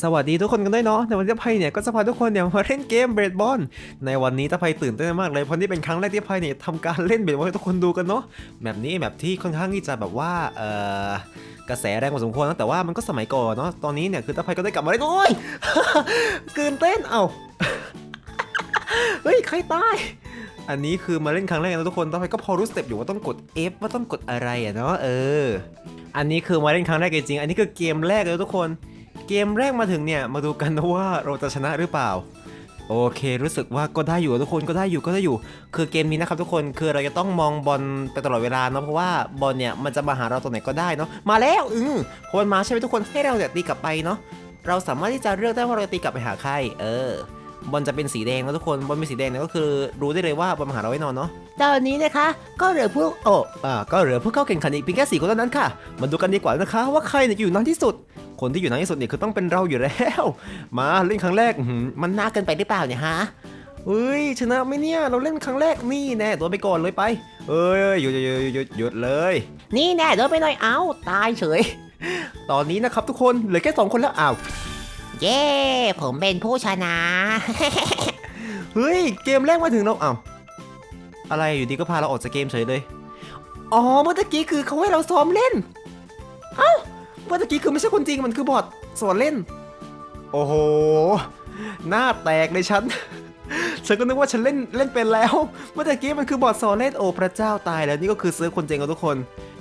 สวัสดีทุกคนกันด้วยเนาะในวันนี้ไพเนี่ยก็จะพาทุกคนเนี่ยมาเล่นเกมเบรดบอลในวันนี้ตาไพตื่นเต้นมากเลยเพราะนี่เป็นครั้งแรกที่ไพเนี่ยทำการเล่นเบรดบอลให้ทุกคนดูกันเนาะแบบนี้แบบที่ค่อนข้างที่จะแบบว่าเอ่อกระแสแรงพอสมควรนะแต่ว่ามันก็สมัยก่อนเนาะตอนนี้เนี่ยคือตาไพก็ได้กลับมาเล่นโอ้ยตื่นเต้นเอ้าเฮ้ยใครตายอันนี้คือมาเล่นครั้งแรกนะทุกคนตาไพก็พอรู้สเต็ปอยู่ว่าต้องกด F ว่าต้องกดอะไรอะเนาะเออ อันนี้คือมาเล่นครั้งแรกจริงๆอันนี้คือเกมแรกเลยทุกคน เกมแรกมาถึงเนี่ย มาดูกันนะว่าเราจะชนะหรือเปล่า โอเค รู้สึกว่าก็ได้อยู่ทุกคนก็ได้อยู่ก็ได้อยู่ คือเกมนี้นะครับทุกคนคือเราจะต้องมองบอลไปตลอดเวลาเนาะเพราะว่าบอลเนี่ยมันจะมาหาเราตรงไหนก็ได้เนาะมาแล้วอือพอมันมาใช่ไหมทุกคนให้เราเนี่ยตีกลับไปเนาะเราสามารถที่จะเลือกได้ว่าเราจะตีกลับไปหาใคร เออ บอลจะเป็นสีแดงนะทุกคนบอลเป็นสีแดงเนี่ยก็คือ รู้ได้เลยว่าบอลมาหาเราแน่นอนเนาะตอนนี้นะคะ ก็เหลือพวกโอ้อ่าก็เหลือผู้เข้าแข่งขันอีกเพียงแค่สี่คนเท่านั้นค่ะมาดูกันดีกว่านะคะ ว่าใครเนี่ยอยู่นานที่สุด คนที่อยู่นานที่สุดเนี่ยคือต้องเป็นเราอยู่แล้ว มาเล่นครั้งแรกอื้อหือมันน่าเกินไปหรือเปล่าเนี่ยฮะเฮ้ยชนะไหมเนี่ยเราเล่นครั้งแรกนี่แน่ตัวไปก่อนเลยไป เอ้ยหยุดหยุดหยุดหยุดหยุดเลย นี่แน่โดนไปหน่อยเอ้าตายเฉย ตอนนี้นะครับทุกคนเหลือแค่สองคนแล้วอ้าว เย้ ผมเป็นผู้ชนะ เฮ้ย เกมแรกมาถึงแล้วอ้าวอะไรอยู่ดีก็พาเราออกจากเกมเฉยเลย อ๋อ เมื่อกี้คือเขาให้เราซ้อมเล่น เอ้า เมื่อกี้คือไม่ใช่คนจริงมันคือบอทสอนเล่น โอ้โห หน้าแตกเลยฉัน ฉันก็นึกว่าฉันเล่นเล่นเป็นแล้ว เมื่อตะกี้มันคือบอทสอนเล่นโอ้พระเจ้าตายแล้วนี่ก็คือซื้อคนจริงกันทุกคน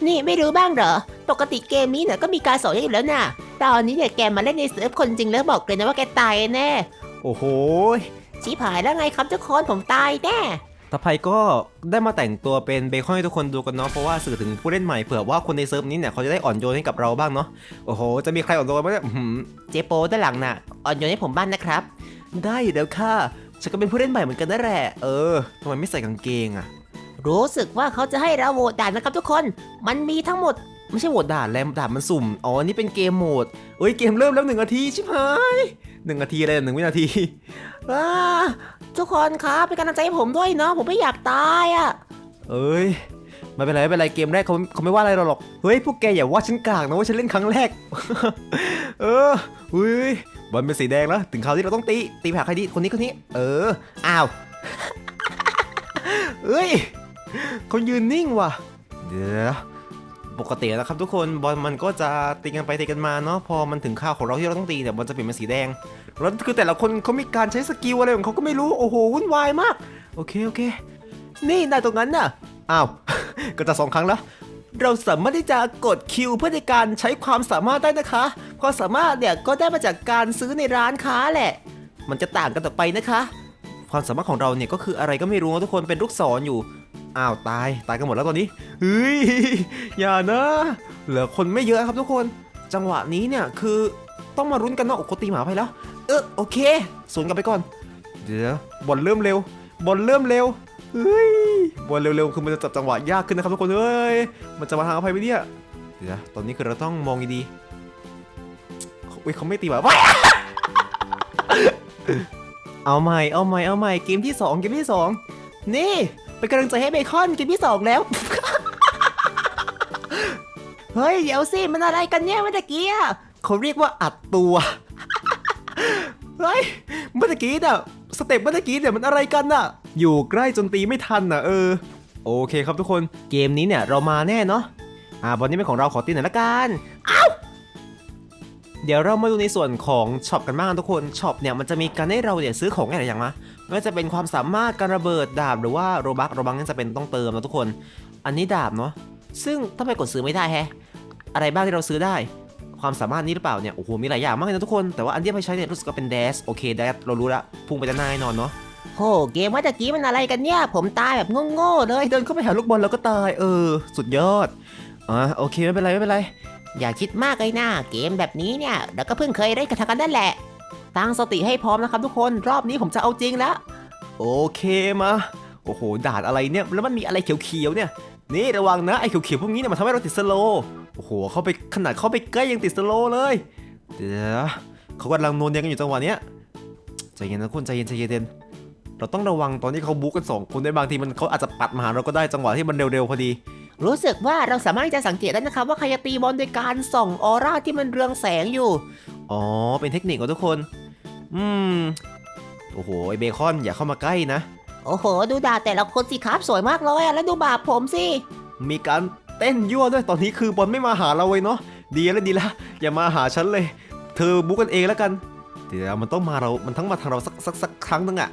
นี่ไม่รู้บ้างเหรอ ปกติเกมนี้เนี่ยก็มีการสอนอยู่แล้วน่ะตอนนี้เนี่ยแกมาเล่นในเซิร์ฟคนจริงแล้วบอกเลยนะว่าแกตายแน่ โอ้โหชิบหายแล้วไงครับทุกคนผมตายแน่ตาไพก็ได้มาแต่งตัวเป็นเบคอนให้ทุกคนดูกันเนาะเพราะว่าสื่อถึงผู้เล่นใหม่เผื่อว่าคนในเซิร์ฟนี้เนี่ยเขาจะได้อ่อนโยนให้กับเราบ้างเนาะโอ้โห จะมีใครอ่อนโยนไหมเนี่ยอื้อหือเจโปด้านหลังน่ะอ่อนโยนให้ผมบ้างนะครับ ได้อยู่แล้วค่ะ ฉันก็เป็นผู้เล่นใหม่เหมือนกันนั่นแหละ เออทำไมไม่ใส่กางเกงอะรู้สึกว่าเขาจะให้เราโหวตด่านนะครับทุกคน มันมีทั้งหมด ไม่ใช่โหวตด่านแล้วด่านมันสุ่ม อ๋อ นี่เป็นเกมโหมดเอ้ย เกมเริ่มแล้วหนึ่งนาทีชิบหายหนึ่งนาทีอะไรหนึ่งวินาทีอ่าทุกคนครับเป็นกำลังใจให้ผมด้วยเนาะ ผมไม่อยากตายอะ เอ้ยไม่เป็นไรไม่เป็นไรเกมแรกเขาเขาไม่ว่าอะไรเราหรอก เฮ้ยพวกแกอย่าว่าฉันกากนะว่าฉันเล่นครั้งแรก เออเฮ้ย บอลเป็นสีแดงแล้ว ถึงคราวที่เราต้องตี ตีไปหาใครดี คนนี้คนนี้ เออ อ้าวเอ้ยเขายืนนิ่งว่ะ เดี๋ยวปกตินะครับทุกคนบอลมันก็จะตีกันไปตีกันมาเนาะพอมันถึงข้าวของเราที่เราต้องตีเนี่ยบอลจะเปลี่ยนเป็นสีแดงแล้วคือแต่ละคนเขามีการใช้สกิลอะไรของเขาก็ไม่รู้โอ้โหวุ่นวายมาก โอเคโอเค นี่นายตรงนั้นน่ะอ้าวก็จะสองครั้งแล้ว เราสามารถที่จะกดคิวเพื่อในการใช้ความสามารถได้นะคะความสามารถเนี่ยก็ได้มาจากการซื้อในร้านค้าแหละ มันจะต่างกันต่อไปนะคะ ความสามารถของเราเนี่ยก็คืออะไรก็ไม่รู้ทุกคนเป็นลูกศรอยู่อ้าวตายตายกันหมดแล้วตอนนี้เฮ้ยอย่านะเหลือคนไม่เยอะครับทุกคน จังหวะนี้เนี่ยคือต้องมารุ้นกันว่าโอ้โหตีหมาไปแล้ว เออโอเคสวนกลับไปก่อน เดี๋ยวบอลเริ่มเร็วบอลเริ่มเร็ว เฮ้ยบอลเร็วๆ คือมันจะจับจังหวะยากขึ้นนะครับทุกคนเฮ้ย มันจะมาทางอภัยไหมเนี่ย เดี๋ยวนะตอนนี้คือเราต้องมองดีๆอุ้ยเขาไม่ตีหมาว้ายเอาใหม่ เอาใหม่ เอาใหม่ เกมที่สองเกมที่สองนี่เป็นกำลังใจให้เบคอนเกมที่สองแล้ว เฮ้ย เดี๋ยวสิ มันอะไรกันเนี่ยเมื่อกี้อะเขาเรียกว่าอัดตัว เฮ้ย เมื่อกี้น่ะ สเต็ปเมื่อกี้เนี่ยมันอะไรกันน่ะ อยู่ใกล้จนตีไม่ทันน่ะเออ โอเคครับทุกคนเกมนี้เนี่ยเรามาแน่เนาะอ่าบอลนี้เป็นของเราขอตีหน่อยละกันอ้าวเดี๋ยวเรามาดูในส่วนของช็อปกันบ้างทุกคนช็อปเนี่ยมันจะมีการให้เราเนี่ยซื้อของอะไรอย่างมาไม่ว่าจะเป็นความสามารถการระเบิดดาบหรือว่าโรบักโรบักนี่จะเป็นต้องเติมนะทุกคน อันนี้ดาบเนาะซึ่งทำไมกดซื้อไม่ได้แฮะอะไรบ้างที่เราซื้อได้ ความสามารถนี้หรือเปล่าเนี่ยโอ้โหมีหลายอย่างมากเลยนะทุกคนแต่ว่าอันที่ไปใช้เนี่ยรู้สึกว่าเป็น dash โอเค dash เรารู้ละพุ่งไปด้านหน้าแน่นอนเนาะ โหเกมเมื่อกี้มันอะไรกันเนี่ย ผมตายแบบโง่ๆเลย เดินเข้าไปหาลูกบอลแล้วก็ตาย เออ สุดยอด อ่าโอเคไม่เป็นไรไม่เป็นไร อย่าคิดมากเลยนะเกมแบบนี้เนี่ยเราก็เพิ่งเคยเล่นกันทางกันนั่นแหละ ตั้งสติให้พร้อมนะครับทุกคนรอบนี้ผมจะเอาจริงแล้ว โอเคมาโอ้โหด่านอะไรเนี่ยแล้วมันมีอะไรเขียวๆเนี่ย นี่ระวังนะไอ้เขียวๆพวกนี้เนี่ยมันทำให้เราติดสโลว์โอ้โหเข้าไปขนาดเข้าไปใกล้ยังติดสโลว์เลยเดี๋ยวเขากำลังโนนเนียงกันอยู่จังหวะเนี้ยใจเย็นนะคุณใจเย็นใจเย็น เราต้องระวังตอนที่เขาบู๊กันสองคนได้บางทีมันเขาอาจจะปัดมาหาเราก็ได้จังหวะที่มันเร็วๆพอดี รู้สึกว่าเราสามารถที่จะสังเกตได้นะครับว่าใครจะตีบอลโดยการส่องออร่าที่มันเรืองแสงอยู่ อ๋อ เป็นเทคนิคของทุกคน อืม โอ้โห ไอเบคอนอย่าเข้ามาใกล้นะ โอ้โห ดูดาบแต่ละคนสิครับสวยมากเลยอะแล้วดูบาปผมสิ มีการเต้นยั่วด้วย ตอนนี้คือบอลไม่มาหาเราเลยเนาะ ดีแล้วดีแล้วอย่ามาหาฉันเลย เธอบุกกันเองแล้วกัน เดี๋ยวมันต้องมาเรา มันทั้งมาทางเราสักสักสักครั้งนึงอะ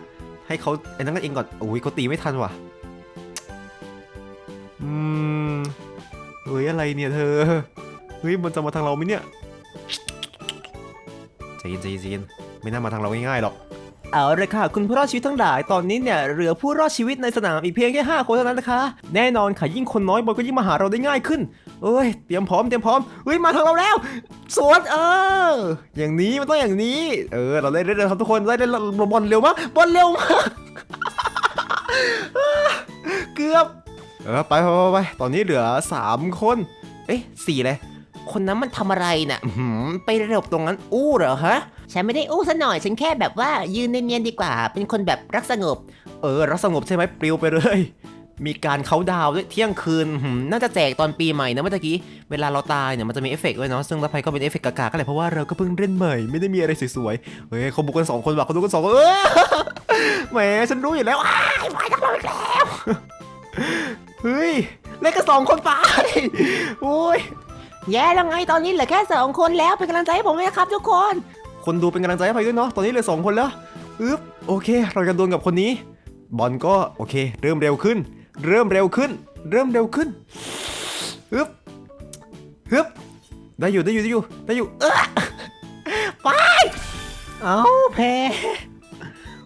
ให้เขาไอ้นั่นกันเองก่อนโอ้ยเขาตีไม่ทันว่ะอืมเฮ้ยอะไรเนี่ยเธอเฮ้ยมันจะมาทางเราไหมเนี่ยใจเย็นใจเย็นใจเย็นไม่น่ามาทางเราง่ายๆหรอกเอาเลยค่ะ คุณผู้รอดชีวิตทั้งหลายตอนนี้เนี่ยเหลือผู้รอดชีวิตในสนามอีกเพียงแค่ 5 คนเท่านั้นนะคะ แน่นอนค่ะยิ่งคนน้อยบอลก็ยิ่งมาหาเราได้ง่ายขึ้น เอ้ยเตรียมพร้อมเตรียมพร้อมเฮ้ยมาทางเราแล้ว สวนเออ อย่างนี้มันต้องอย่างนี้ เออ เราได้เร็วๆครับทุกคนได้เล่นบอลเร็วมากบอลเร็วมากเกือบเออไปไปไปไปตอนนี้เหลือ3คน เอ๊ะสี่เลยคนนั้นมันทำอะไรน่ะอื้อหือไปเร็วตรงนั้นอู้เหรอฮะฉันไม่ได้อู้ซะหน่อย ฉันแค่แบบว่ายืนเนียนๆดีกว่า เป็นคนแบบรักสงบ เออ รักสงบใช่ไหมปลิวไปเลย มีการเขาดาวด้วยเที่ยงคืนน่าจะแจกตอนปีใหม่นะเมื่อกี้ เวลาเราตายเนี่ยมันจะมีเอฟเฟกต์ด้วยเนาะซึ่งรับไปก็เป็นเอฟเฟกต์กากๆก็แหละเพราะว่าเราก็เพิ่งเล่นใหม่ไม่ได้มีอะไรสวยๆเฮ้ยเขาบุกกันสองคนว่ะเขาบุกกันสองคนเออแหมฉันรู้อยู่แล้วอ้ายไปกันเลยแล้วเฮ้ยเล่นกันสองคนไปโอ้ยแย่แล้วไงตอนนี้เหลือแค่สองคนแล้วเป็นกำลังใจให้ผมด้วยนะครับทุกคน คนดูเป็นกำลังใจให้ไปด้วยเนาะตอนนี้เหลือสองคนแล้วอึ๊บโอเค เราจะดวลกับคนนี้บอลก็โอเค เริ่มเร็วขึ้น เริ่มเร็วขึ้น เริ่มเร็วขึ้นอึ๊บฮึบได้อยู่ได้อยู่ได้อยู่ได้อยู่เออไปเอาแพ้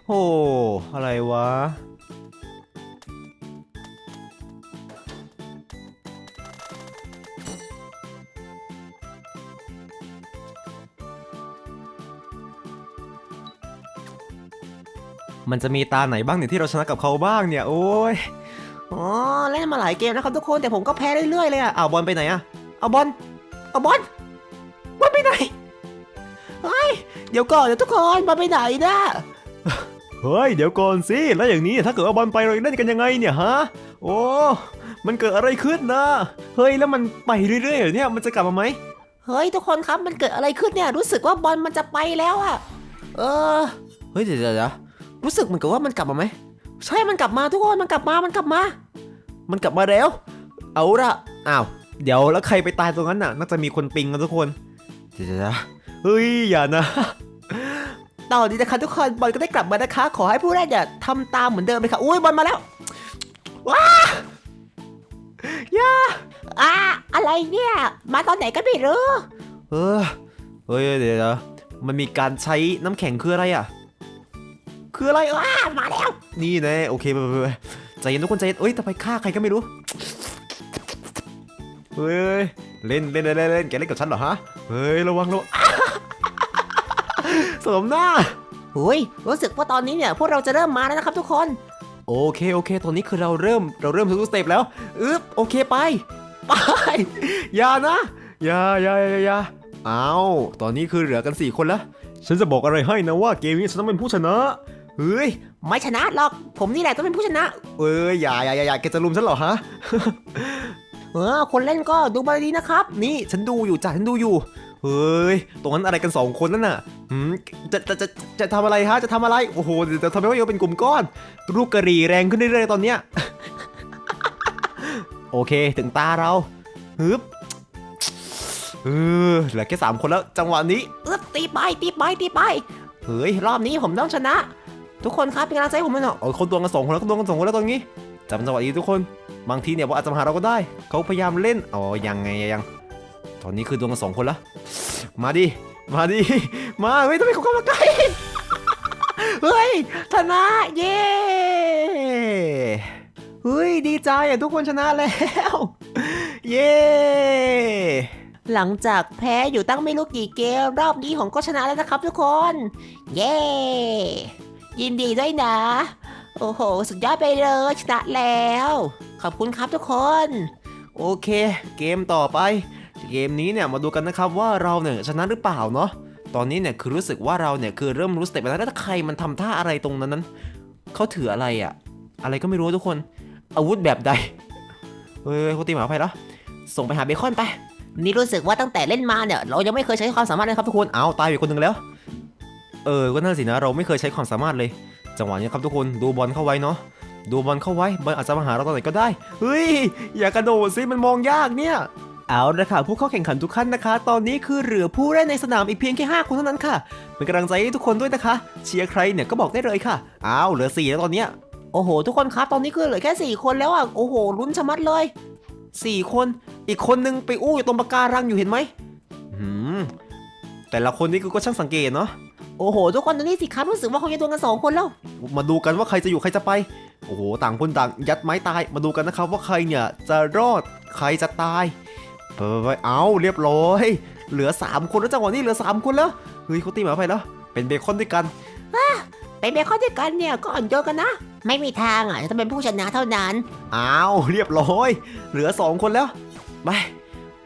โอ้อะไรวะมันจะมีตาไหนบ้างเนี่ยที่เราชนะกับเขาบ้างเนี่ย โอ้ย อ๋อเล่นมาหลายเกมนะครับทุกคนแต่ผมก็แพ้เรื่อยๆเลยอะเอาบอลไปไหนอะเอาบอลเอาบอลบอลไปไหนเฮ้ยเดี๋ยวก่อนเดี๋ยวทุกคนบอลไปไหนนะเฮ้ยเดี๋ยวก่อนสิแล้วอย่างนี้ถ้าเกิดว่าบอลไปเราจะเล่นกันยังไงเนี่ยฮะโอ้มันเกิดอะไรขึ้นนะเฮ้ยแล้วมันไปเรื่อยๆเหรอเนี่ยมันจะกลับมาไหมเฮ้ยทุกคนครับมันเกิดอะไรขึ้นเนี่ยรู้สึกว่าบอลมันจะไปแล้วอะเออเฮ้ยเดี๋ยวเดี๋ยวเดี๋ยวรู้สึกเหมือนกับว่ามันกลับมาไหมใช่มันกลับมาทุกคนมันกลับมามันกลับมา มันกลับมาแล้ว เอาละอ้าว เดี๋ยวแล้วใครไปตายตรงนั้นน่ะ น่าจะมีคนปิงกันทุกคนเดี๋ยวเดี๋ยวเฮ้ย อย่านะต่อดีนะคะทุกคนบอลก็ได้กลับมานะคะ ขอให้ผู้เล่นอย่าทำตามเหมือนเดิมเลยค่ะ อุ้ยบอลมาแล้ว ว้าย่าอ่าอะไรเนี่ย มาตอนไหนก็ไม่รู้เออเฮ้ยเดี๋ยวมันมีการใช้น้ำแข็งคืออะไรอะ คืออะไรวะว้ามาแล้ว นี่น่โอเคไปไปไป ใจเย็นทุกคนใจเย็นเอ้ยแต่ไปฆ่าใครก็ไม่รู้เฮ้ยเล่นเล่นเล่นเล่นเล่นแกเล่นกับฉันเหรอฮะเฮ้ยระวังระวังสมหน้าอุ้ยรู้สึกว่าตอนนี้เนี่ยพวกเราจะเริ่มมาแล้วนะครับทุกคน โอเคโอเค ตอนนี้คือเราเริ่มเราเริ่มทุกสเต็ปแล้วอึ๊บโอเคไปไปอย่านะอย่าอย่าอย่าอย่าอย่าเอาตอนนี้คือเหลือกัน 4 คนแล้ว ฉันจะบอกอะไรให้นะว่าเกมนี้ฉันต้องเป็นผู้ชนะ เฮ้ยไม่ชนะหรอก ผมนี่แหละต้องเป็นผู้ชนะ เอ้ยอย่าอย่าอย่าอย่าแกจะลุมฉันเหรอฮะ เออคนเล่นก็ดูบอลดีนะครับ นี่ฉันดูอยู่จ้ะฉันดูอยู่ เฮ้ย ตรงนั้นอะไรกันสองคนนั่นน่ะหืมจะจะจะจะทำอะไรฮะ จะทำอะไร โอ้โหเดี๋ยวจะทำให้ว่าโยเป็นกลุ่มก้อน ลูกกระหรี่แรงขึ้นเรื่อยๆตอนเนี้ย โอเคถึงตาเราฮึบเออเหลือแค่สามคนแล้วจังหวะนี้เออตีไปตีไปตีไป เฮ้ยรอบนี้ผมต้องชนะ ทุกคนครับเป็นกำลังใจให้ผมหน่อยเอาเขาดวงกันสองคนแล้วเขาดวงกันสองคนแล้วตรงนี้จำจังหวะนี้ทุกคน บางทีเนี่ยว่าอาจจะมาหาเราก็ได้ เขาพยายามเล่น อ๋อ ยังไงยัง ตอนนี้คือดวงกันสองคนแล้วมาดิ มาดิ มาเฮ้ยทำไมเขาเข้ามาใกล้ เฮ้ยชนะเย้ เฮ้ยดีใจอะทุกคนชนะแล้ว เย้หลังจากแพ้อยู่ตั้งไม่รู้กี่เกม รอบนี้ผมก็ชนะแล้วนะครับทุกคน เย้ ยินดีด้วยนะ โอ้โห สุดยอดไปเลยชนะแล้ว ขอบคุณครับทุกคน โอเค เกมต่อไป เกมนี้เนี่ยมาดูกันนะครับว่าเราเนี่ยชนะหรือเปล่าเนาะตอนนี้เนี่ยคือรู้สึกว่าเราเนี่ยคือเริ่มรู้สเต็ปแล้วแล้วถ้าใครมันทำท่าอะไรตรงนั้นนั้นเขาถืออะไรอะอะไรก็ไม่รู้ทุกคน อาวุธแบบใดเฮ้ยเขาตีหมาไฟแล้วส่งไปหาเบคอนไป นี่รู้สึกว่าตั้งแต่เล่นมาเนี่ย เรายังไม่เคยใช้ความสามารถเลยครับทุกคนเอาตายไปคนหนึ่งแล้ว เออ ก็นั่นสินะ เราไม่เคยใช้ความสามารถเลย จังหวะนี้ครับทุกคน ดูบอลเข้าไว้เนาะ ดูบอลเข้าไว้ บอลอาจจะมาหาเราตอนไหนก็ได้ เฮ้ย อย่ากระโดดสิ มันมองยากเนี่ยเอาละค่ะผู้เข้าแข่งขันทุกท่านนะคะ ตอนนี้คือเหลือผู้เล่นในสนามอีกเพียงแค่ 5 คนเท่านั้นค่ะ เป็นกำลังใจให้ทุกคนด้วยนะคะ เชียร์ใครเนี่ยก็บอกได้เลยค่ะอ้าวเหลือ4แล้วตอนเนี้ยโอ้โห ทุกคนครับตอนนี้คือเหลือแค่สี่คนแล้วอะโอ้โหลุ้นชะมัดเลยสี่คนอีกคนนึงไปอู้อยู่ตรงปะการังอยู่เห็นไหมหืมแต่ละคนนี่ก็ช่างสังเกตเนาะ โอ้โห ทุกคนตอนนี้สิครับรู้สึกว่าเขาจะโดนกันสองคนแล้ว มาดูกันว่าใครจะอยู่ใครจะไป โอ้โห ต่างคนต่างยัดไม้ตาย มาดูกันนะครับว่าใครเนี่ยจะรอด ใครจะตายไปไปไปเอาเรียบร้อย เหลือ 3 คนแล้วจังหวะนี้เหลือ 3 คนแล้ว เฮ้ยเขาตีหมาไปแล้ว เป็นเบคอนด้วยกันเป็นเบคอนด้วยกันเนี่ยก็อ่อนโยนกันนะ ไม่มีทางอะจะเป็นผู้ชนะเท่านั้น อ้าว เรียบร้อย เหลือ 2 คนแล้ว ไป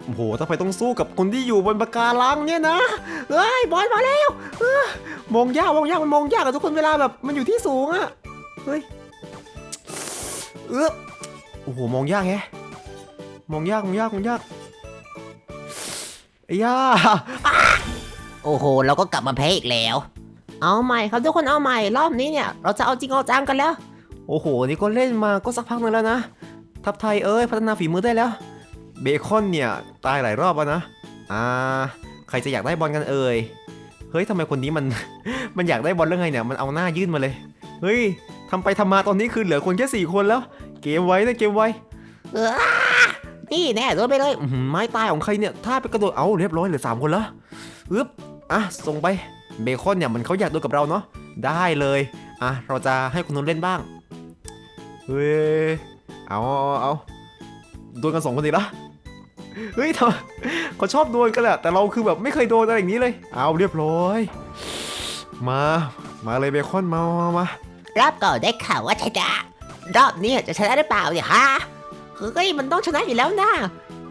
โอ้โหถ้าไปต้องสู้กับคนที่อยู่บนปะการังเนี่ยนะเฮ้ยบอลมาแล้วมองยากมองยากมันมองยากอะทุกคนเวลาแบบมันอยู่ที่สูงอะเฮ้ยเออโอ้โหมองยากแฮะมองยากมองยากมองยากไอ้ย่าโอ้โห เราก็กลับมาแพ้อีกแล้ว เอาใหม่ครับทุกคนเอาใหม่รอบนี้เนี่ย เราจะเอาจริงเอาจังกันแล้ว โอ้โห นี่ก็เล่นมาก็สักพักหนึงแล้วนะ ทัพไทยเอ้ยพัฒนาฝีมือได้แล้ว เบคอนเนี่ยตายหลายรอบแล้วนะ อ่า ใครจะอยากได้บอลกันเอ่ย เฮ้ยทำไมคนนี้มัน มันอยากได้บอลเรื่องไงเนี่ย มันเอาหน้ายื่นมาเลย เฮ้ยทำไปทำมาตอนนี้คือเหลือคนแค่สี่คนแล้ว เกมไว้นะเกมไว้เออนี่แน่โดนไปเลยอื้อหือไม้ตายของใครเนี่ย ถ้าไปกระโดดเอาเรียบร้อยเหลือสามคนแล้วอึ๊บอะส่งไป เบคอนเนี่ยมันเขาอยากดูกับเราเนาะ ได้เลย อะเราจะให้คุณนนท์เล่นบ้าง เฮ้ย เอาเอาเอาโดนกันสองคนอีกละ เฮ้ยทำเขาชอบโดนกันแหละแต่เราคือแบบไม่เคยโดนอะไรอย่างนี้เลย เอาเรียบร้อย มา มาเลยเบคอนมามามา รอบก่อนได้ข่าวว่าชนะรอบนี้จะชนะได้เปล่าเนี่ยฮะเฮ้ยมันต้องชนะอยู่แล้วนะ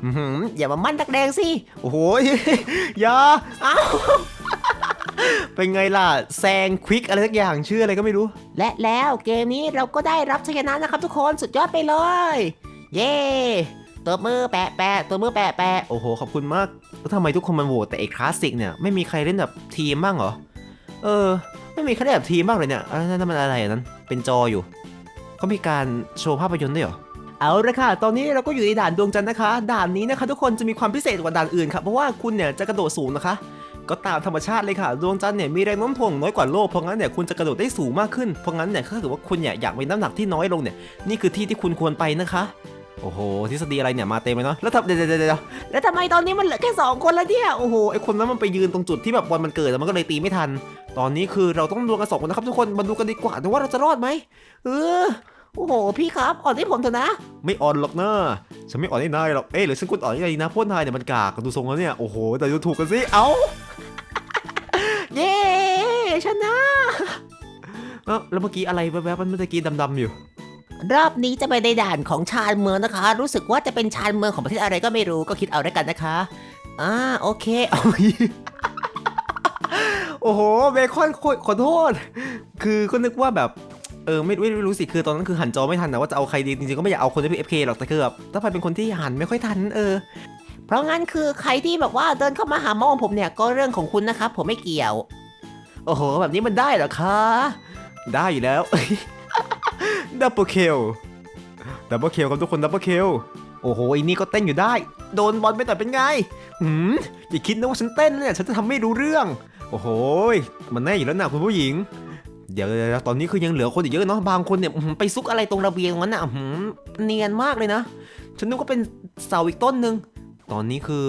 อื้อหืออย่ามามั่นตักแดงสิ โอ้โห อย่าเอ้า เป็นไงล่ะ แซงควิกอะไรสักอย่างชื่ออะไรก็ไม่รู้ และแล้วเกมนี้เราก็ได้รับชัยชนะนะครับทุกคนสุดยอดไปเลย เย้ ตัวมือแปะแปะตัวมือแปะแปะโอ้โห ขอบคุณมาก แล้วทำไมทุกคนมันโหวตแต่ไอ้คลาสสิกเนี่ย ไม่มีใครเล่นแบบทีมบ้างเหรอ เออ ไม่มีใครเล่นแบบทีมบ้างเลยเนี่ยอันนั้นมันอะไรอันนั้น เป็นจออยู่ เขามีการโชว์ภาพยนตร์ด้วยเหรอ เอาละค่ะ ตอนนี้เราก็อยู่ในด่านดวงจันทร์นะคะ ด่านนี้นะคะ ทุกคนจะมีความพิเศษกว่าด่านอื่นค่ะเพราะว่าคุณเนี่ยจะกระโดดสูงนะคะ ก็ตามธรรมชาติเลยค่ะ ดวงจันทร์เนี่ยมีแรงโน้มถ่วงน้อยกว่าโลก เพราะงั้นเนี่ยคุณจะกระโดดได้สูงมากขึ้น เพราะงั้นเนี่ยถ้าเกิดว่าคุณเนี่ยอยากมีน้ำหนักที่น้อยลงเนี่ย นี่คือที่ที่คุณควรไปนะคะ โอ้โหทฤษฎีอะไรเนี่ยมาเต็มเลยเนาะแล้วทำเดี๋ยวเดี๋ยวเดี๋ยวแล้วทำไมตอนนี้มันเหลือแค่สองคนแล้วเนี่ยโอ้โหไอคนนั้นมันไปยืนตรงจุดที่แบบบอลมันเกิดแล้วมันก็เลยตีไม่ทัน ตอนนี้คือเราต้องดวลกันสองคนนะครับทุกคนมาดูกันดีกว่านะว่าเราจะรอดไหมเออโอ้โห พี่ครับอ่อนให้ผมเถอะนะ ไม่อ่อนหรอกนะฉันไม่อ่อนให้นายหรอกเอ้ยหรือฉันกดอ่อนให้นายดีนะเพราะนายเนี่ยมันกากดูทรงแล้วเนี่ยโอ้โหแต่ดูถูกกันสิเอ้าเย้ชนะเอ้าแล้วเมื่อกี้อะไรแวบๆมันเมื่อกี้ดำๆอยู่ รอบนี้จะไปในด่านของชานเมืองนะคะ รู้สึกว่าจะเป็นชานเมืองของประเทศอะไรก็ไม่รู้ก็คิดเอาได้กันนะคะอ่าโอเคเอาโอ้โหเบคอนขอโทษ คือก็นึกว่าแบบเออไม่ไม่รู้สิคือตอนนั้นคือหันจอไม่ทันนะว่าจะเอาใครดีจริงๆก็ไม่อยากเอาคนที่เป็น FK หรอกแต่คือแบบถ้าไปเป็นคนที่หันไม่ค่อยทันเออเพราะงั้นคือใครที่แบบว่าเดินเข้ามาหามองผมเนี่ยก็เรื่องของคุณนะครับผมไม่เกี่ยว โอ้โห แบบนี้มันได้เหรอคะ ได้อยู่แล้ว ดับเบิลเคลดับเบิลเคลครับทุกคนดับเบิลเคลโอ้โหอีนี่ก็เต้นอยู่ได้ โดนบอลไปแต่เป็นไงหืมอย่าคิดนะว่าฉันเต้นเนี่ยฉันจะทำไม่รู้เรื่อง โอ้โหมันแน่อยู่แล้วนะคุณผู้หญิง เดี๋ยวตอนนี้คือยังเหลือคนอีกเยอะเนาะบางคนเนี่ยไปซุกอะไรตรงระเบียงนั้นน่ะเนียนมากเลยนะ ฉันนึกว่าเป็นเสาอีกต้นหนึ่งตอนนี้คือ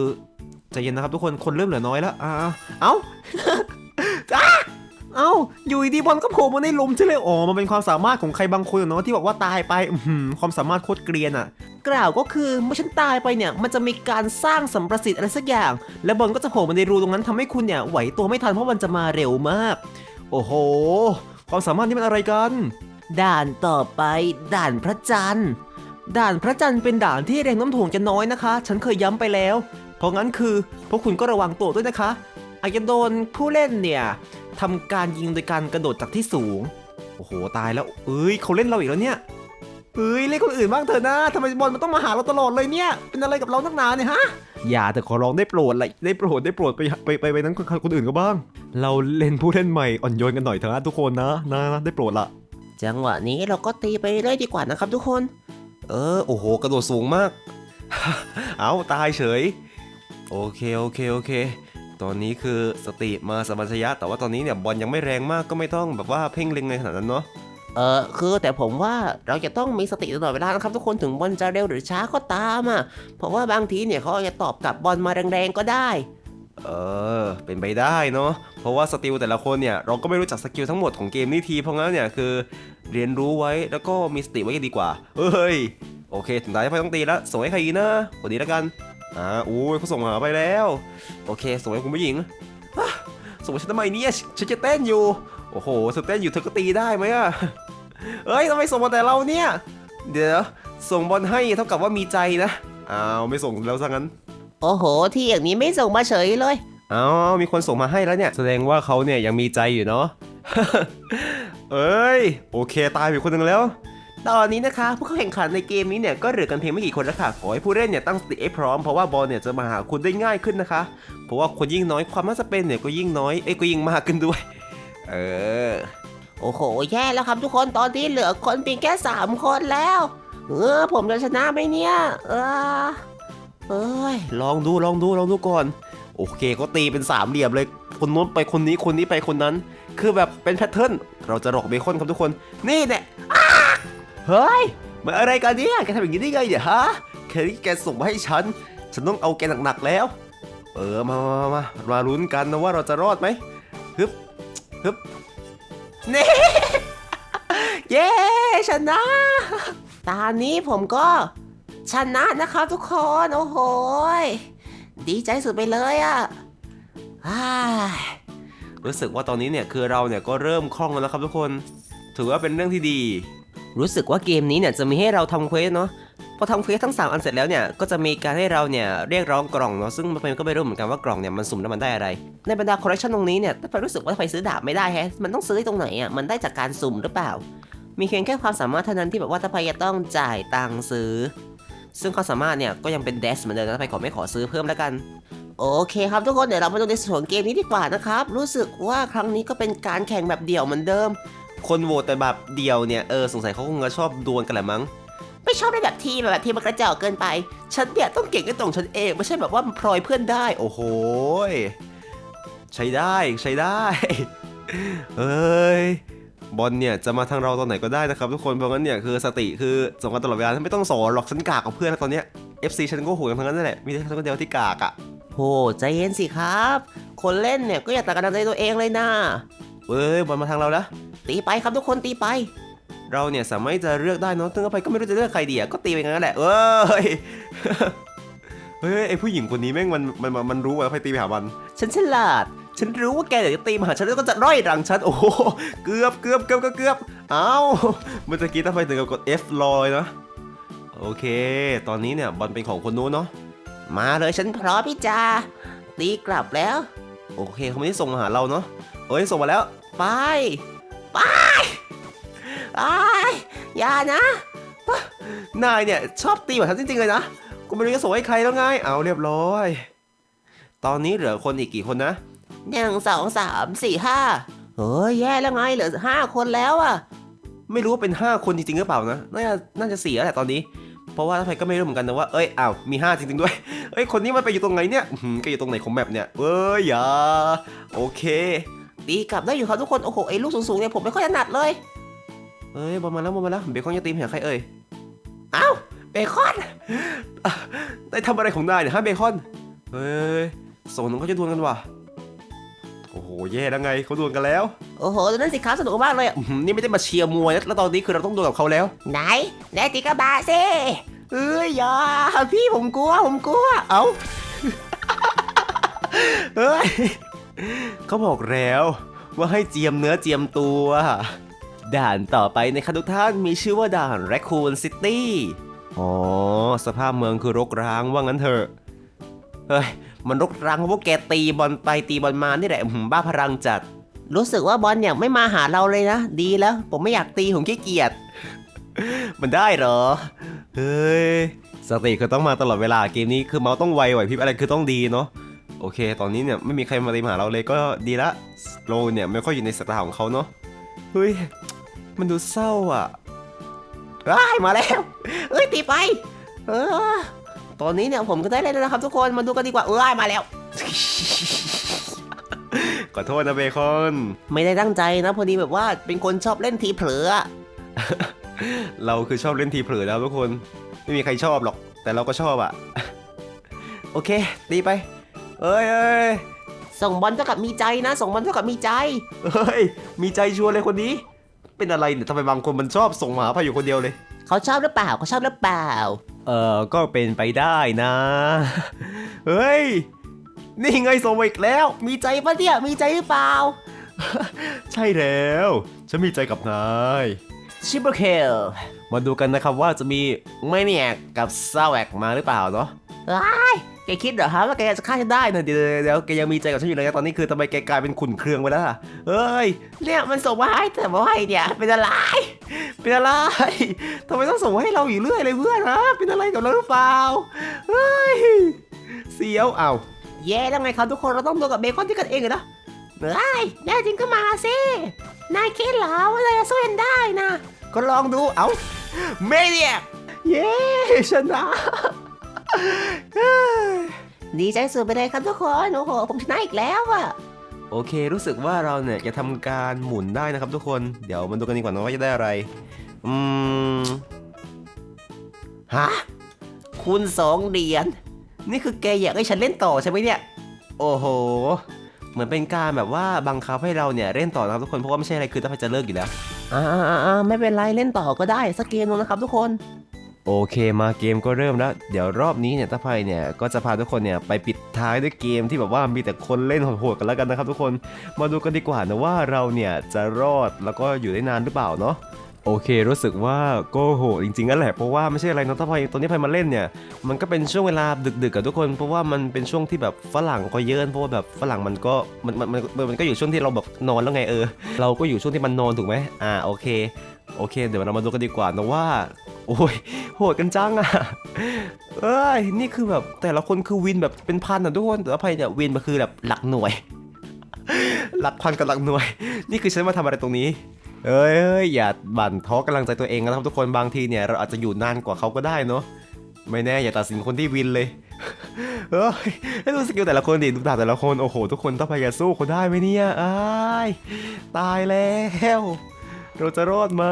ใจเย็นนะครับทุกคนคนเริ่มเหลือน้อยแล้วอ่าเอา้า เอ้า อยู่ดีบอลก็โผล่มาในหลุมใช่เลยอ๋อมันเป็นความสามารถของใครบางคนเนาะที่บอกว่าตายไปอความสามารถโคตรเกรียนอะกล่าวก็คือเมื่อฉันตายไปเนี่ย มันจะมีการสร้างสัมประสิทธิ์อะไรสักอย่าง และบอลก็จะโผล่มาในรูตรงนั้นทำให้คุณเนี่ยไหวตัวไม่ทันเพราะมันจะมาเร็วมาก โอ้โห ความสามารถนี่มันอะไรกัน ด่านต่อไป ด่านพระจันทร์ ด่านพระจันทร์เป็นด่านที่แรงน้ำถ่วงจะน้อยนะคะ ฉันเคยย้ำไปแล้ว เพราะงั้นคือพวกคุณก็ระวังตัวด้วยนะคะอาจจะโดนผู้เล่นเนี่ย ทำการยิงโดยการกระโดดจากที่สูง โอ้โหตายแล้วเอ้ยเขาเล่นเราอีกแล้วเนี่ยเฮ้ยเล่นคนอื่นบ้างเถอะนะทำไมบอลมันต้องมาหาเราตลอดเลยเนี่ยเป็นอะไรกับเรานักหนาเนี่ยฮะอย่าแต่ขอร้องได้โปรดอะไรได้โปรดได้โปรดไปไปไปไปนั้นคนคนอื่นก็บ้าง เราเล่นผู้เล่นใหม่อ่อนโยนกันหน่อยเถอะนะทุกคนนะนะนะได้โปรดละจังหวะนี้เราก็ตีไปเรื่อยดีกว่านะครับทุกคน เออโอ้โห กระโดดสูงมาก เอาตายเฉย โอเคโอเคโอเค ตอนนี้คือสติมาสมัญชยะ แต่ว่าตอนนี้เนี่ยบอลยังไม่แรงมากก็ไม่ต้องแบบว่าเพ่งเล็งในขนาดนั้นเนาะเออคือแต่ผมว่าเราจะต้องมีสติตลอดเวลานะครับทุกคนถึงบอลจะเร็วหรือช้าก็ตามอะเพราะว่าบางทีเนี่ยเขาอาจจะตอบกลับบอลมาแรงๆก็ได้ เออ เป็นไปได้เนาะเพราะว่าสติลแต่ละคนเนี่ยเราก็ไม่รู้จักสกิลทั้งหมดของเกมนี้ทีเพราะงั้นเนี่ยคือ เรียนรู้ไว้แล้วก็มีสติไว้ดีกว่าเฮ้ยโอเคถึงตายไปต้องตีแล้วส่งให้ใครดีนะคนนี้แล้วกัน อ่าอู้ยเขาส่งมาไปแล้ว โอเคส่งให้คุณผู้หญิงอะส่งให้ฉันทำไมเนี่ยฉันจะเต้นอยู่ โอ้โหเธอเต้นอยู่เธอก็ตีได้ไหมอะเอ้ยทำไมส่งมาแต่เราเนี่ย เดี๋ยวส่งบอลให้เท่ากับว่ามีใจนะอ้าวไม่ส่งแล้วซะงั้น โอ้โห ที่อย่างนี้ไม่ส่งมาเฉยเลยอ๋อมีคนส่งมาให้แล้วเนี่ย แสดงว่าเขาเนี่ยยังมีใจอยู่เนาะเอ้ย โอเคตายไปคนหนึ่งแล้ว ตอนนี้นะคะผู้เข้าแข่งขันในเกมนี้เนี่ยก็เหลือกันเพียงไม่กี่คนแล้วค่ะขอให้ผู้เล่นเนี่ยตั้งสติให้พร้อมเพราะว่าบอลเนี่ยจะมาหาคุณได้ง่ายขึ้นนะคะ เพราะว่าคนยิ่งน้อยความน่าจะเป็นเนี่ยก็ยิ่งน้อยเอ้ยก็ยิ่งมากขึ้นด้วย เออโอ้โหแย่แล้วครับทุกคนตอนนี้เหลือคนเพียงแค่สามคนแล้วเออผมจะชนะไหมเนี่ย เออเอ้ยลองดูลองดูลองดูก่อน โอเคก็ตีเป็นสามเหลี่ยมเลยคนนู้นไปคนนี้คนนี้ไปคนนั้น คือแบบเป็นแพทเทิร์นเราจะหลอกเบคอนครับทุกคน นี่เนี่ยอ้า เฮ้ยมาอะไรกันเนี่ยแกทำอย่างนี้ได้ไงเนี่ยฮะแค่นี้แกส่งมาให้ฉัน ฉันต้องเอาแกหนักๆแล้ว เออมามามามาลุ้นกันนะว่าเราจะรอดไหมฮึบฮึบนี่เย้ชนะตอนนี้ผมก็ชนะนะครับทุกคนโอ้โหดีใจสุดไปเลยอะ่ะรู้สึกว่าตอนนี้เนี่ยคือเราเนี่ยก็เริ่มคล่องแล้วนะครับทุกคน ถือว่าเป็นเรื่องที่ดี รู้สึกว่าเกมนี้เนี่ยจะมีให้เราทำเควสเนาะพอทำเควสทั้ง 3 อันเสร็จแล้วเนี่ยก็จะมีการให้เราเนี่ยเรียกร้องกล่องเนาะซึ่งมันก็ไม่รู้เหมือนกันว่ากล่องเนี่ยมันสุ่มแล้วมันได้อะไร ในบรรดาคอลเลคชันตรงนี้เนี่ยถ้าไปรู้สึกว่าไปซื้อดาบไม่ได้แฮะมันต้องซื้อตรงไหนอะมันได้จากการสุ่มหรือเปล่า มีเพียงแค่ความสามารถเท่านั้นที่แบบว่าถ้าไปจะต้องจ่ายตังค์ซื้อ ซึ่งความสามารถเนี่ยก็ยังเป็นเดสเหมือนเดิมนะถ้าไปขอไม่ขอซื้อเพิ่มแล้วกันโอเคครับทุกคนเดี๋ยวเรามาดูในส่วนเกมนี้ดีกว่านะครับรู้สึกว่าครั้งนี้ก็เป็นการแข่งแบบเดี่ยวเหมือนเดิม คนโหวตแต่แบบเดียวเนี่ยเออสงสัยเขาคงจะชอบดวลกันแหละมั้ง ไม่ชอบในแบบทีมอะแบบทีมมันกระจอกเกินไป ฉันเนี่ยต้องเก่งในตรงฉันเองไม่ใช่แบบว่าพลอยเพื่อนได้ โอ้โหยใช้ได้ใช้ได้ เอ้ยบอลเนี่ยจะมาทางเราตอนไหนก็ได้นะครับทุกคนเพราะงั้นเนี่ยคือสติคือส่งกันตลอดเวลาไม่ต้องสอนหรอกฉันกากกับเพื่อนแล้วตอนเนี้ย FC ฉันก็โหกันทั้งนั้นนั่นแหละมีแต่ฉันคนเดียวที่กากอะ โหใจเย็นสิครับ คนเล่นเนี่ยก็อย่าตัดกำลังใจตัวเองเลยนะ เอ้ยบอลมาทางเราแล้วตีไปครับทุกคนตีไป เราเนี่ยสามารถจะเลือกได้เนาะตึ้งเข้าไปก็ไม่รู้จะเลือกใครดีอะก็ตีไปงั้นแหละเอ้ยเฮ้ยไอผู้หญิงคนนี้แม่งมันมันมันมันรู้ว่าใครตีไปหามัน ฉันฉลาด ฉันรู้ว่าแกอยากจะตีมาหาฉันแล้วก็จะร่อยรังฉันโอ้โหเกือบเกือบเกือบเกือบเกือบเอ้าเมื่อกี้ทำไมถึงกับกด F ลอยนะโอเค ตอนนี้เนี่ยบอลเป็นของคนนู้นเนาะมาเลยฉันพร้อมพี่จาตีกลับแล้ว โอเคเขาไม่ได้ส่งมาหาเราเนาะเอ้ยส่งมาแล้ว ไป ไปไปอย่านะนายเนี่ยชอบตีแบบฉันจริงๆเลยนะกูไม่รู้จะส่งให้ใครแล้วไงเอาเรียบร้อย ตอนนี้เหลือคนอีกกี่คนนะหนึ่งสองสามสี่ห้าเฮ้ยแย่แล้วไงเหลือห้าคนแล้วอะไม่รู้ว่าเป็น5คนจริงๆหรือเปล่านะน่าจะน่าจะสี่แล้วแหละตอนนี้ เพราะว่าถ้าใครก็ไม่รู้เหมือนกันนะว่าเอ้ยอ้าวมี 5 จริงๆด้วยเอ้ยคนนี้มันไปอยู่ตรงไหนเนี่ยอื้อหือยู่ตรงไหนของแมปเนี่ยเอ้ยอย่าโอเคตีกลับได้อยู่ครับทุกคนโอ้โหไอ้ลูกสูงๆเนี่ยผมไม่ค่อยถนัดเลยเอ้ยบอลมาแล้วบอลมาแล้วเบคอนจะตีมหาใครเอ่ยเอ้าเบคอนได้ทำอะไรของนายเนี่ยฮะเบคอนเฮ้ยสองนุ่มเขาจะดวลกันว่ะ แย่แล้วไงเขาดวลกันแล้ว โอ้โหตอนนั้นสิครับสนุกมากเลยอะอื้อหือนี่ไม่ได้มาเชียร์มวยนะแล้วตอนนี้คือเราต้องดวลกับเขาแล้ว ไหนไหนตีกระบะสิเอ้ยอย่าพี่ผมกลัวผมกลัว เอ้าเฮ้ยเขาบอกแล้ว ว่าให้เจียมเนื้อเจียมตัว ด่านต่อไปในคันทุกท่านมีชื่อว่าด่าน Raccoon City อ๋อ สภาพเมืองคือรกร้างว่างั้นเถอะ เฮ้ย มันรกร้างเพราะพวกแกตีบอลไปตีบอลมานี่แหละหบ้าพลังจัด รู้สึกว่าบอลเนี่ยไม่มาหาเราเลยนะ ดีแล้ว ผมไม่อยากตีผมขี้เกียจ มันได้เหรอ เฮ้ย สติคือต้องมาตลอดเวลาเกมนี้คือเมาส์ต้องไวไหวพริบอะไรคือต้องดีเนาะโอเค ตอนนี้เนี่ยไม่มีใครมาตีมาหาเราเลยก็ดีละโลเนี่ยไม่ค่อยอยู่ในสายตาของเขาเนาะเฮ้ยมันดูเศร้าอะว้ายมาแล้วเอ้ยตีไป เออ ตอนนี้เนี่ยผมก็ได้เล่นแล้วนะครับทุกคนมาดูกันดีกว่าเอ้ยมาแล้ว ขอโทษนะเบคอน ไม่ได้ตั้งใจนะ พอดีแบบว่าเป็นคนชอบเล่นทีเผลออะเราคือชอบเล่นทีเผลอแล้วทุกคน ไม่มีใครชอบหรอก แต่เราก็ชอบอะ โอเค ตีไป เอ้ยเอ้ยส่งบอลเท่ากับมีใจนะ ส่งบอลเท่ากับมีใจ เฮ้ย มีใจชัวร์เลยคนนี้ เป็นอะไรเนี่ยทำไมบางคนมันชอบส่งหมาพาอยู่คนเดียวเลย เขาชอบหรือเปล่าเขาชอบหรือเปล่า เออก็เป็นไปได้นะ เฮ้ย นี่ไงส่งมาอีกแล้ว มีใจปะเนี่ย มีใจหรือเปล่า ใช่แล้ว ฉันมีใจกับนายชิปเปอร์เคลมาดูกันนะครับว่าจะมีไม่เนี่ยกับซาแวกมาหรือเปล่าเนาะ แกคิดเหรอฮะว่าแกจะฆ่าฉันได้นะเดี๋ยวเดี๋ยวแกยังมีใจกับฉันอยู่เลยนะตอนนี้คือทำไมแกกลายเป็นขุนเครื่องไปแล้วล่ะเอ้ยเนี่ยมันส่งมาให้แต่ว่าให้เนี่ยเป็นอะไรเป็นอะไรทำไมต้องส่งมาให้เราอยู่เรื่อยเลยเพื่อนนะเป็นอะไรกับเราหรือเปล่าเฮ้ยเสียวเอาแย่แล้วไงครับทุกคนเราต้องดูกับเบคอนที่กันเองเหรอนะเฮ้ยแน่จริงก็มาสินายคิดเหรอว่าเราจะสู้กันได้นะก็ลองดูเอาเมเนียเย้ชนะ ดีใจสุดไปเลยครับทุกคนโอ้โหผมชนะอีกแล้วอะโอเค รู้สึกว่าเราเนี่ยจะทำการหมุนได้นะครับทุกคน เดี๋ยวมาดูกันดีกว่านะว่าจะได้อะไร อืม ฮะ คุณสองเดียนนี่คือแกอยากให้ฉันเล่นต่อใช่ไหมเนี่ย โอ้โห เหมือนเป็นการแบบว่าบังคับให้เราเนี่ยเล่นต่อนะครับทุกคน เพราะว่าไม่ใช่อะไรคือถ้าไปจะเลิกอยู่แล้ว อ่าอ่าไม่เป็นไรเล่นต่อก็ได้สักเกมนึงนะครับทุกคน โอเคมาเกมก็เริ่มแล้ว เดี๋ยวรอบนี้เนี่ยต้าไพเนี่ยก็จะพาทุกคนเนี่ยไปปิดท้ายด้วยเกมที่แบบว่ามีแต่คนเล่นโหดๆกันแล้วกันนะครับทุกคนมาดูกันดีกว่านะว่าเราเนี่ยจะรอดแล้วก็อยู่ได้นานหรือเปล่าเนาะโอเค รู้สึกว่าก็โหดจริงๆนั่นแหละเพราะว่าไม่ใช่อะไรนะถ้าไพตอนนี้ไพมาเล่นเนี่ยมันก็เป็นช่วงเวลาดึกๆกับทุกคน เพราะว่ามันเป็นช่วงที่แบบฝรั่งก็เยอะเพราะว่าแบบฝรั่งมันก็มันมันมันมันก็อยู่ช่วงที่เราแบบนอนแล้วไงเออ เราก็อยู่ช่วงที่มันนอนถูกไหมอ่าโอเคโอเค เดี๋ยวเรามาดูกันดีกว่านะว่า โอ้ยโหดกันจังอะเอ้ยนี่คือแบบแต่ละคนคือวินแบบเป็นพันอะทุกคนแต่ว่าไพเนี่ยวินมาคือแบบหลักหน่วย หลักพันกับหลักหน่วย นี่คือฉันมาทำอะไรตรงนี้เอ้ยเอ้ยอย่าบั่นท้อกำลังใจตัวเองนะครับทุกคนบางทีเนี่ยเราอาจจะอยู่นานกว่าเขาก็ได้เนาะไม่แน่อย่าตัดสินคนที่วินเลยเอ้ยให้ดูสกิลแต่ละคนดิดูดาบแต่ละคนโอ้โห ทุกคนต้องพยายามสู้เขาได้ไหมเนี่ยอ้ายตายแล้ว เราจะรอดไหม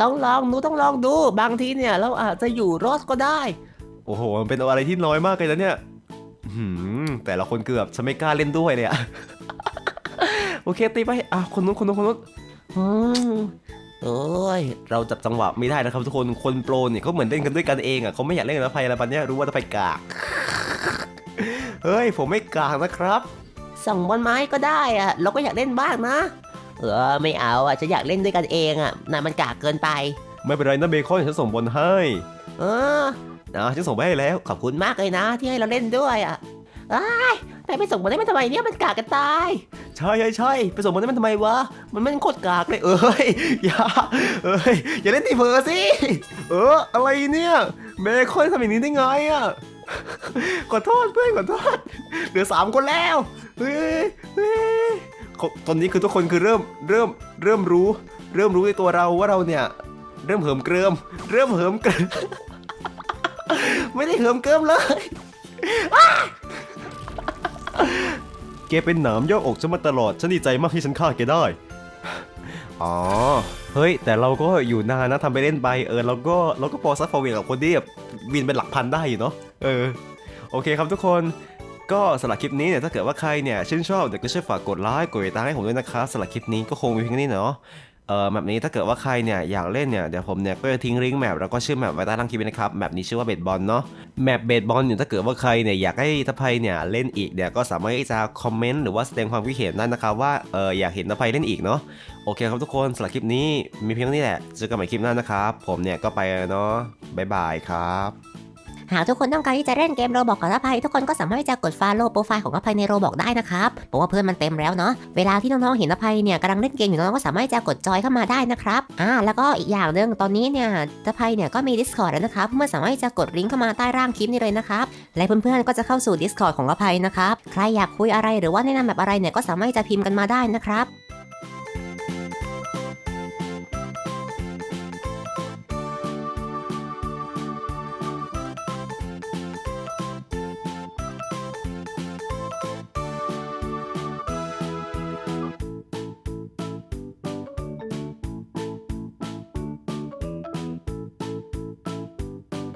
ต้องลองดูต้องลองดู บางทีเนี่ยเราอาจจะอยู่รอดก็ได้ โอ้โห มันเป็นอะไรที่น้อยมากเลยนะเนี่ยอื้อหือแต่ละคนเกือบฉันไม่กล้าเล่นด้วยเลยอะ โอเคตีไปอะคนนู้นคนนู้นคนนู้นอืมโอ้ยเราจับจังหวะไม่ได้นะครับทุกคนคนโปรเนี่ยเขาเหมือนเล่นกันด้วยกันเองอะเขาไม่อยากเล่นกับนภัยอะไรปันเนี้ยรู้ว่านภัยกาก เฮ้ยผมไม่กากนะครับส่งบอลไม้ก็ได้อะเราก็อยากเล่นบ้างนะ เออไม่เอาอะฉันอยากเล่นด้วยกันเองอะนายมันกากเกินไป ไม่เป็นไรนะเบคอนฉันส่งบอลให้เออนะฉันส่งไปให้แล้วขอบคุณมากเลยนะ ที่ให้เราเล่นด้วยอะไอ้ายนายไปส่งบอลให้มันทำไมเนี่ยมันกากกันตายใช่ใช่ใช่ไปส่งบอลให้มันทำไมวะมันไม่โคตรกากเลยเอ้ยอย่าเอ้ยอย่าเล่นตีเผลอสิเอออะไรเนี่ยเบคอนทำอย่างนี้ได้ไงอะขอโทษเพื่อนขอโทษเหลือสามคนแล้วเฮ้ยเฮ้ยเขา ตอนนี้คือทุกคนคือเริ่มเริ่มเริ่มรู้ เริ่มรู้ในตัวเราว่าเราเนี่ยเริ่มเหิมเกริม เริ่มเหิมเกริม ไม่ได้เหิมเกริมเลยแกเป็นหนามย่ออกฉันมาตลอด ฉันดีใจมากที่ฉันฆ่าแกได้ อ๋อ เฮ้ย แต่เราก็อยู่นานนะทำไปเล่นไป เออเราก็เราก็พอซักพอร์เวกับคนที่แบบวินเป็นหลักพันได้อยู่เนาะ เออ โอเคครับทุกคน ก็สำหรับคลิปนี้เนี่ยถ้าเกิดว่าใครเนี่ยชื่นชอบเดี๋ยวก็ช่วยฝากกดไลค์กดติดตามให้ผมด้วยนะครับสำหรับคลิปนี้ก็คงมีเพียงนี้เนาะเออแบบนี้ถ้าเกิดว่าใครเนี่ยอยากเล่นเนี่ยเดี๋ยวผมเนี่ยก็จะทิ้งลิงก์แมปแล้วก็ชื่อแมปไว้ใต้ล่างคลิปนะครับแมปนี้ชื่อว่าเบดบอลเนาะแมปเบดบอลเนี่ยถ้าเกิดว่าใครเนี่ยอยากให้ทัพไพเนี่ยเล่นอีกเนี่ยก็สามารถที่จะคอมเมนต์หรือว่าแสดงความคิดเห็นได้นะครับว่าเอออยากเห็นทัพไพเล่นอีกเนาะโอเคครับทุกคนสำหรับคลิปนี้มีเพียงนี้แหละเจอกันใหม่คลิปหน้านะครับผมเนี่ยก็ไปเนาะบ๊ายบายครับ หากทุกคนต้องการที่จะเล่นเกมโรบอกกับอภัยทุกคนก็สามารถที่จะกด follow โปรไฟล์ของอภัยในโรบอกได้นะครับเพราะว่าเพื่อนมันเต็มแล้วเนาะเวลาที่น้องๆเห็นอภัยเนี่ยกำลังเล่นเกมอยู่น้องก็สามารถจะกดจอยเข้ามาได้นะครับอ่าแล้วก็อีกอย่างหนึ่งตอนนี้เนี่ยอภัยเนี่ยก็มี Discord แล้วนะครับเพื่อนสามารถจะกดลิงก์เข้ามาใต้ร่างคลิปนี้เลยนะครับและเพื่อนๆก็จะเข้าสู่ Discord ของอภัยนะครับใครอยากคุยอะไรหรือว่าแนะนำแบบอะไรเนี่ยก็สามารถจะพิมพ์กันมาได้นะครับ